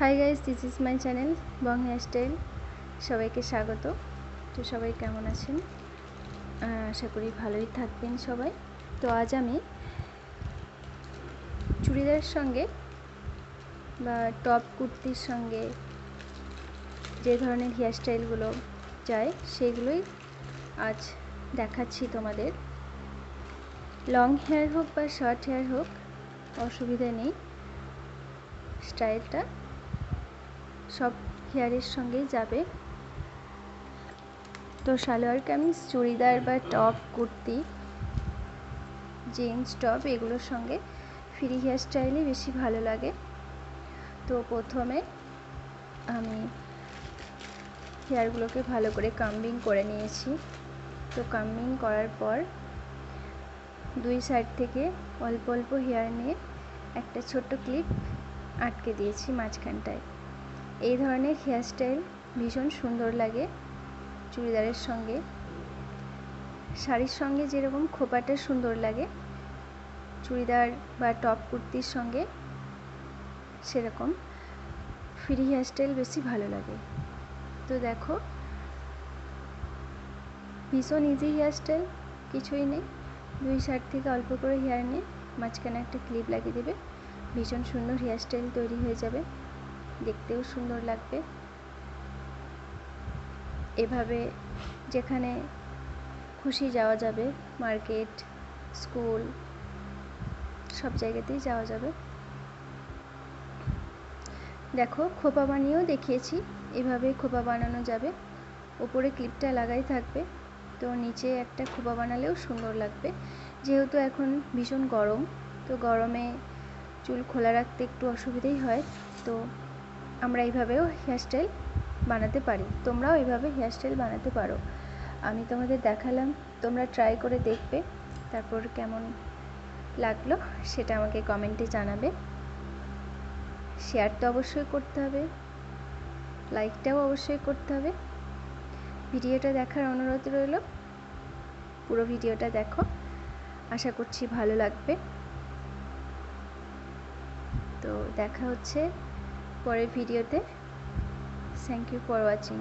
Hi guys this is my channel Bong hairstyle সবাইকে স্বাগত। তো সবাই কেমন আছেন? আশা করি ভালোই থাকবেন সবাই। তো আজ আমি চুড়িদারের সঙ্গে বা টপ কুর্তির সঙ্গে যে ধরনের হেয়ারস্টাইলগুলো যায়, সেগুলোই আজ দেখাচ্ছি তোমাদের। লং হেয়ার হোক বা শর্ট হেয়ার হোক, অসুবিধা নেই। স্টাইলটা সব হেয়ারের সঙ্গেই যাবে। তো সালোয়ার কামিজ, চুড়িদার বা টপ, কুর্তি, জিন্স, টপ এগুলোর সঙ্গে ফ্রি হেয়ার স্টাইলে বেশি ভালো লাগে। তো প্রথমে আমি হেয়ারগুলোকে ভালো করে কাম্বিং করে নিয়েছি। তো কাম্বিং করার পর দুই সাইড থেকে অল্প অল্প হেয়ার নিয়ে একটা ছোট্ট ক্লিপ আটকে দিয়েছি মাঝখানটায়। এই ধরনের হেয়ারস্টাইল ভীষণ সুন্দর লাগে চুড়িদারের সঙ্গে। শাড়ির সঙ্গে যেরকম খোপাটা সুন্দর লাগে, চুড়িদার বা টপ কুর্তির সঙ্গে সেরকম ফ্রি হেয়ারস্টাইল বেশি ভালো লাগে। তো দেখো, ভীষণ ইজি হেয়ারস্টাইল কিছুই নেই। দুই সাইড থেকে অল্প করে হেয়ার নিয়ে মাঝখানে একটা ক্লিপ লাগিয়ে দেবে। ভীষণ সুন্দর হেয়ারস্টাইল তৈরি হয়ে যাবে। দেখতেও সুন্দর লাগবে। এভাবে যেখানে খুশি যাওয়া যাবে, মার্কেট, স্কুল, সব জায়গাতেই যাওয়া যাবে। দেখো, খোপা বানিয়েও দেখিয়েছি, এভাবে খোপা বানানো যাবে। ওপরে ক্লিপটা লাগাই থাকবে, তো নিচে একটা খোপা বানালেও সুন্দর লাগবে। যেহেতু এখন ভীষণ গরম, তো গরমে চুল খোলা রাখতে একটু অসুবিধেই হয়, তো আমরা এইভাবেও হেয়ারস্টাইল বানাতে পারি। তোমরাও এইভাবে হেয়ারস্টাইল বানাতে পারো। আমি তোমাদের দেখালাম, তোমরা ট্রাই করে দেখবে, তারপর কেমন লাগল সেটা আমাকে কমেন্টে জানাবে। শেয়ার তো অবশ্যই করতে হবে লাইকটাও অবশ্যই করতে হবে। ভিডিওটা দেখার অনুরোধ রইল, পুরো ভিডিওটা দেখো। আশা করছি ভালো লাগবে। তো দেখা হচ্ছে পরের ভিডিওতে। Thank you for watching